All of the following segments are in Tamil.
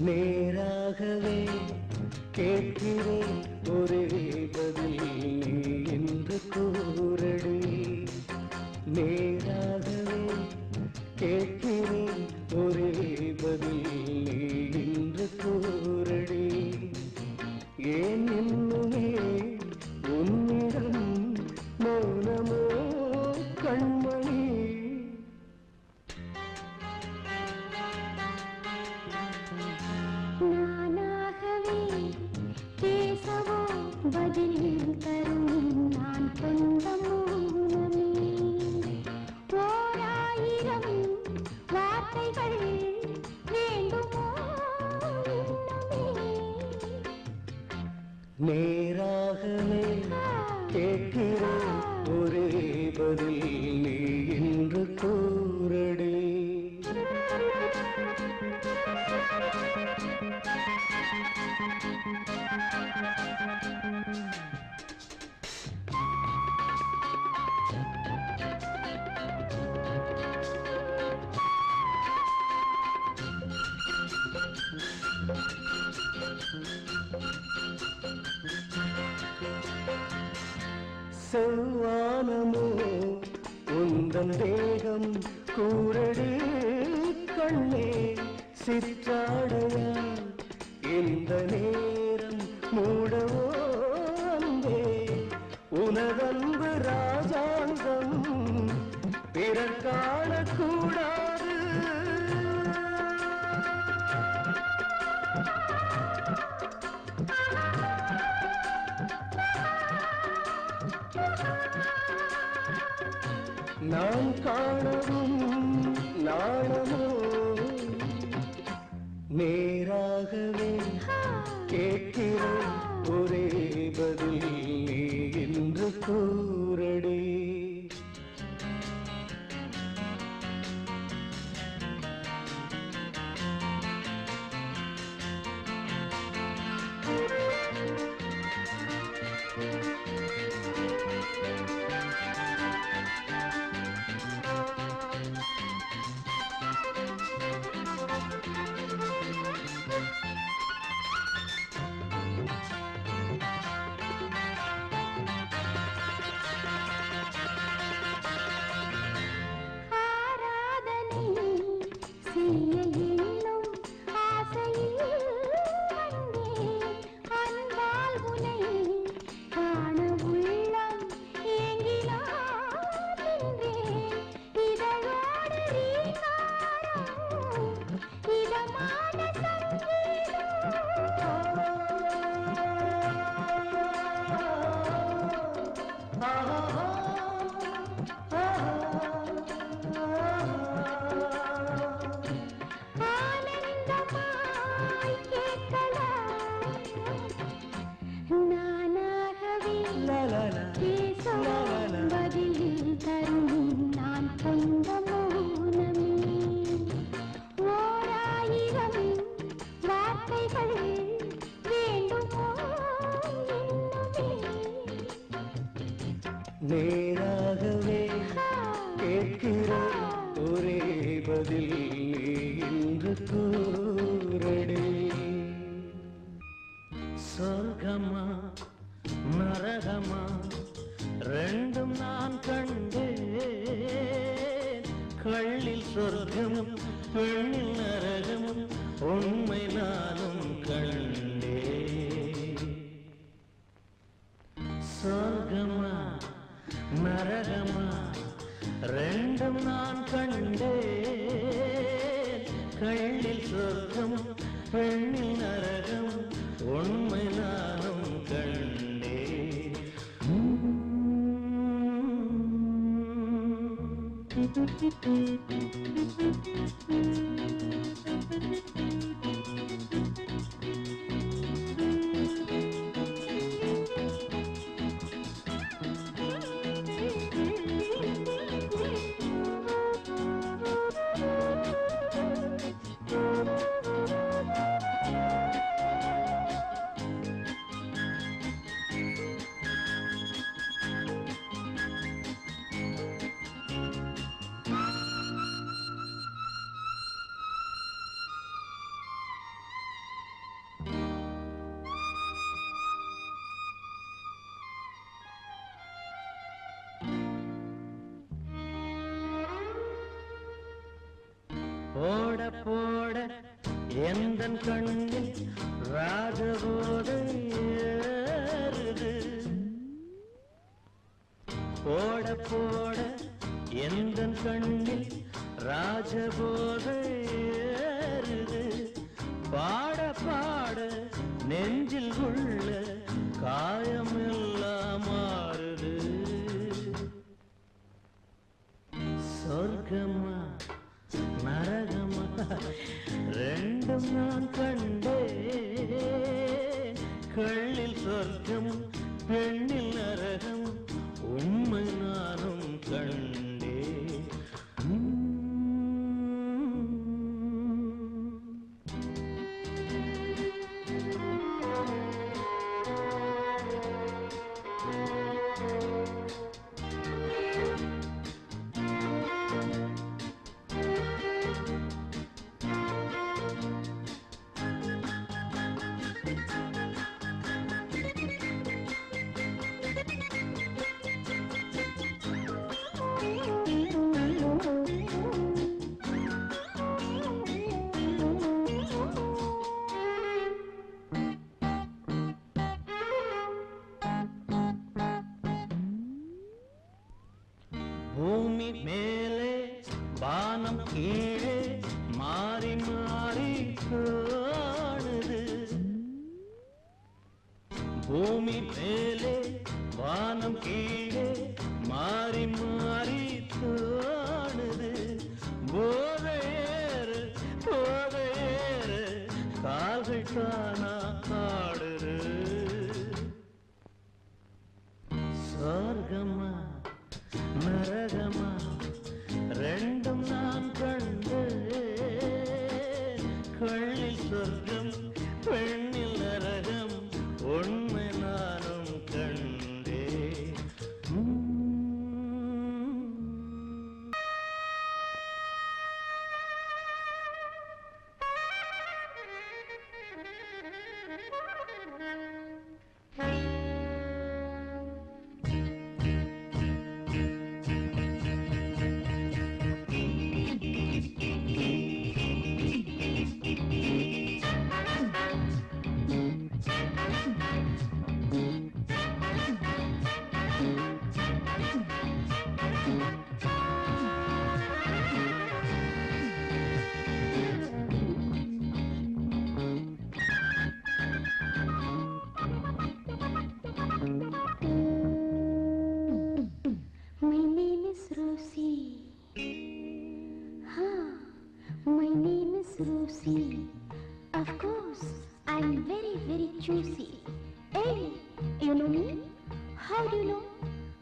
நேராகவே கேட்கிறேன் ஒரே பதில் நீ என்று கூறடி. நே ஒரே பதில் நீ என்று கூறடி அதன் வேகம் கூரடி கண்ணே சிற்றாடையால் இந்த நேரம் மூடவோ அன்பே. உனதன்பு ராஜாங்கம் பிறக்கா நேராகவே கேட்கிற ஒரே பதில் நீ என்று கூறடி. சொர்க்கமா நரகமா ரெண்டும் நான் கண்டேன். கள்ளில் சொர்க்கமும் பெண்ணில் நரகமும் உண்மை நானும் கண்டேன். சொர்க்கமா நரகமா ரெண்டும் நான் கண்டேன். கண்ணில் சொர்க்கம் பெண்ணில் நரகம் உண்மை நான் எந்தன் கண்ணில் ராஜபோதை ஏறுது? போட போட எந்தன் கண்ணில் ராஜபோதை ஏறுது? பாட பாட நெஞ்சில் உள்ள கா பூமி மேலே வானம் கீழே மாறி மாறி காணுது. பூமி மேலே வானம் கீழே மாறி மாறி see Of course, I'm very, very juicy. Hey, you know me? How do you know?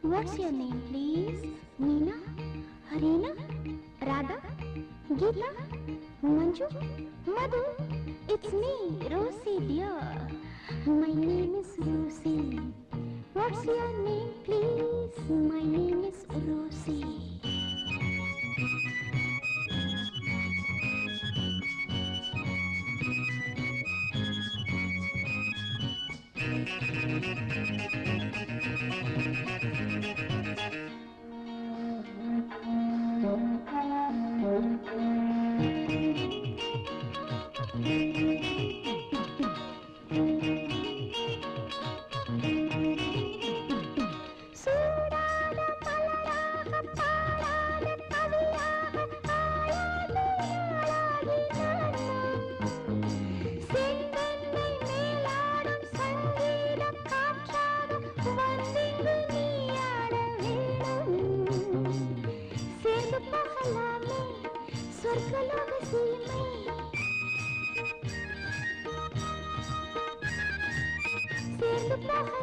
What's your name, please? Meena? Harina? Radha? Geeta? Manju? Madhu? It's me, Rosie, dear. My name is Rosie. What's your name, please? My name is Rosie.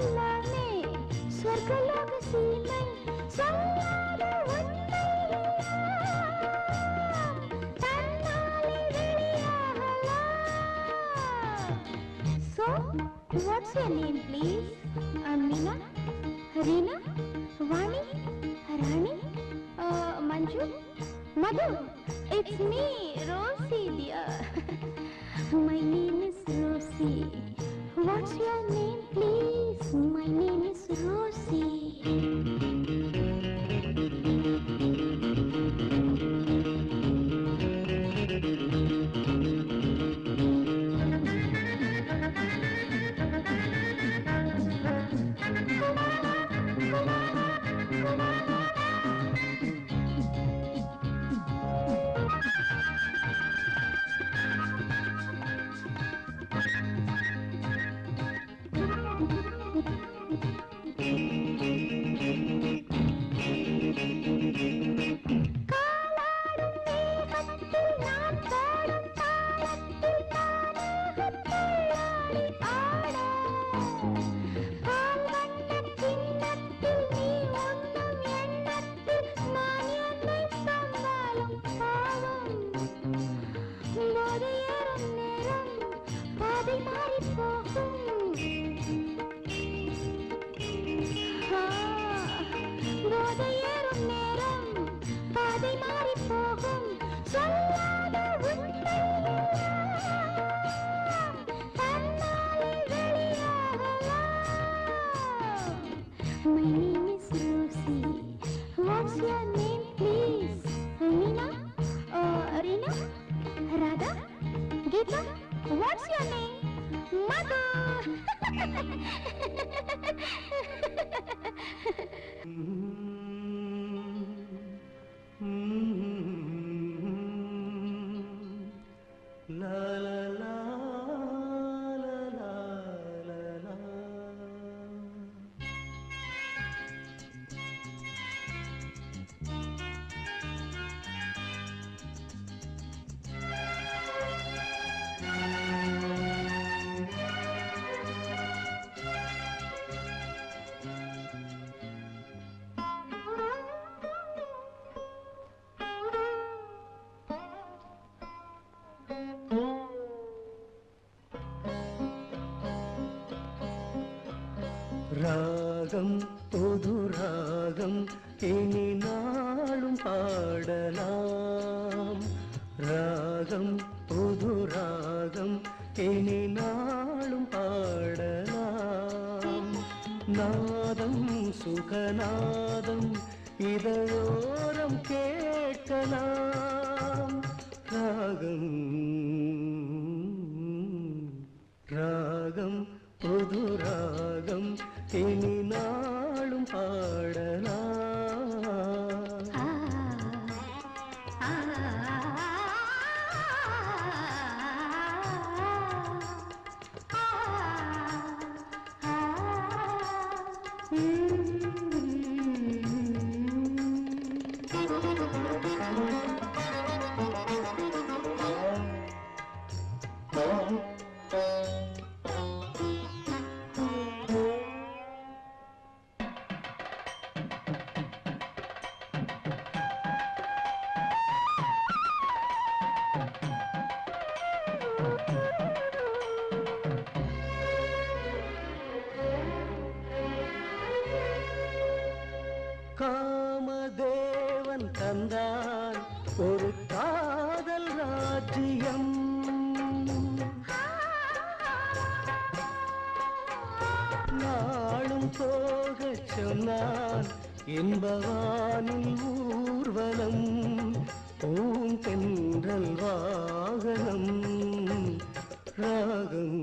సీమల మే స్వర్గలోక సీమై సంయారు So, what's your name, please? Amina, Harina, Vani, Rani, uh, Manju, Madhu. It's me, Rosie, dear. My name is Rosie. What's your name, please? My name is Rosie. sweet. ராகம் பொது ராகம் இனி நாளும் பாடலாம். ராகம் பொது ராகம் இனி நாளும் பாடலாம். நாதம் சுகநாதம் இதழோரம் கேட்கலாம். ராகம் ராகம் பொது ராகம் ഇനി നാളും പാടലാ போகச் சொன்னான் என்பவானில் ஊர்வலம் ஓம் தென்றல் வாகனம் ராகம்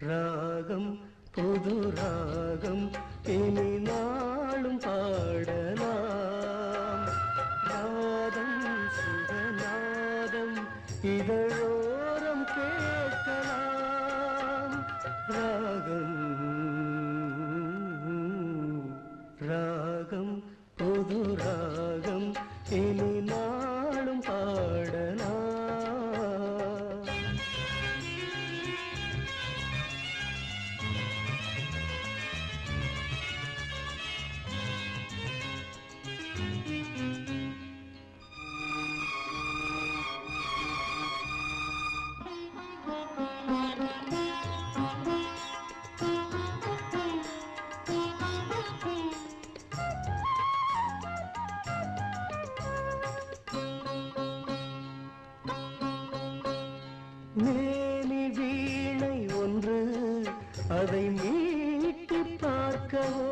ராகம் புது ராகம் இனி go.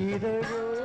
இதழோ